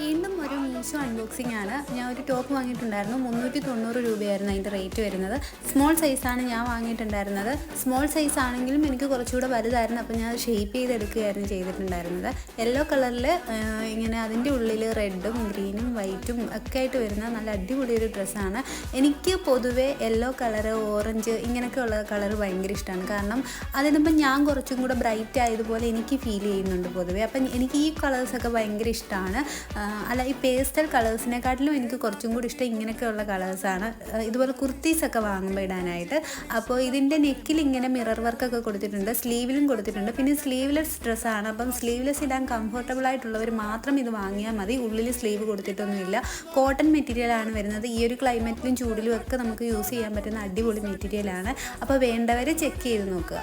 വീണ്ടും ഒരു മീഷോ അൺബോക്സിംഗ് ആണ്. ഞാൻ ഒരു ടോപ്പ് വാങ്ങിയിട്ടുണ്ടായിരുന്നു. മുന്നൂറ്റി തൊണ്ണൂറ് രൂപയായിരുന്നു അതിന്റെ റേറ്റ് വരുന്നത്. സ്മോൾ സൈസാണ് ഞാൻ വാങ്ങിയിട്ടുണ്ടായിരുന്നത്. സ്മോൾ സൈസ് ആണെങ്കിലും എനിക്ക് കുറച്ചുകൂടെ വലുതായിരുന്നു. അപ്പോൾ ഞാൻ ഷേപ്പ് ചെയ്തെടുക്കുകയായിരുന്നു ചെയ്തിട്ടുണ്ടായിരുന്നത്. യെല്ലോ കളറിൽ ഇങ്ങനെ അതിന്റെ ഉള്ളിൽ റെഡും ഗ്രീനും വൈറ്റും ഒക്കെ ആയിട്ട് വരുന്ന നല്ല അടിപൊളി ഒരു ഡ്രസ്സാണ് എനിക്ക് പൊതുവേ യെല്ലോ കളറ് ഓറഞ്ച് ഇങ്ങനെയൊക്കെയുള്ള കളർ ഭയങ്കര ഇഷ്ടമാണ്. കാരണം അതിനിപ്പം ഞാൻ കുറച്ചും കൂടെ ബ്രൈറ്റ് ആയതുപോലെ എനിക്ക് ഫീൽ ചെയ്യുന്നുണ്ട് പൊതുവേ. അപ്പം എനിക്ക് ഈ കളേഴ്സൊക്കെ ഭയങ്കര ഇഷ്ടമാണ്. അല്ല ഈ പേസ്റ്റൽ കളേഴ്സിനെക്കാട്ടിലും എനിക്ക് കുറച്ചും കൂടി ഇഷ്ടം ഇങ്ങനെയൊക്കെയുള്ള കളേഴ്സാണ്. ഇതുപോലെ കുർത്തീസൊക്കെ വാങ്ങുമ്പോൾ ഇടാനായിട്ട്. അപ്പോൾ ഇതിന്റെ നെക്കിൽ ഇങ്ങനെ മിറർ വർക്കൊക്കെ കൊടുത്തിട്ടുണ്ട്. സ്ലീവിലും കൊടുത്തിട്ടുണ്ട്. പിന്നെ സ്ലീവ്ലെസ് ഡ്രസ്സാണ്. അപ്പം സ്ലീവ്ലെസ് ഇടാൻ കംഫർട്ടബിൾ ആയിട്ടുള്ളവർ മാത്രം ഇത് വാങ്ങിയാൽ മതി. ഉള്ളിൽ സ്ലീവ് കൊടുത്തിട്ടൊന്നുമില്ല. കോട്ടൺ മെറ്റീരിയലാണ് വരുന്നത്. ഈ ഒരു ക്ലൈമറ്റിലും ചൂടിലും ഒക്കെ നമുക്ക് യൂസ് ചെയ്യാൻ പറ്റുന്ന അടിപൊളി മെറ്റീരിയലാണ് അപ്പോൾ വേണ്ടവരെ ചെക്ക് ചെയ്ത് നോക്കുക.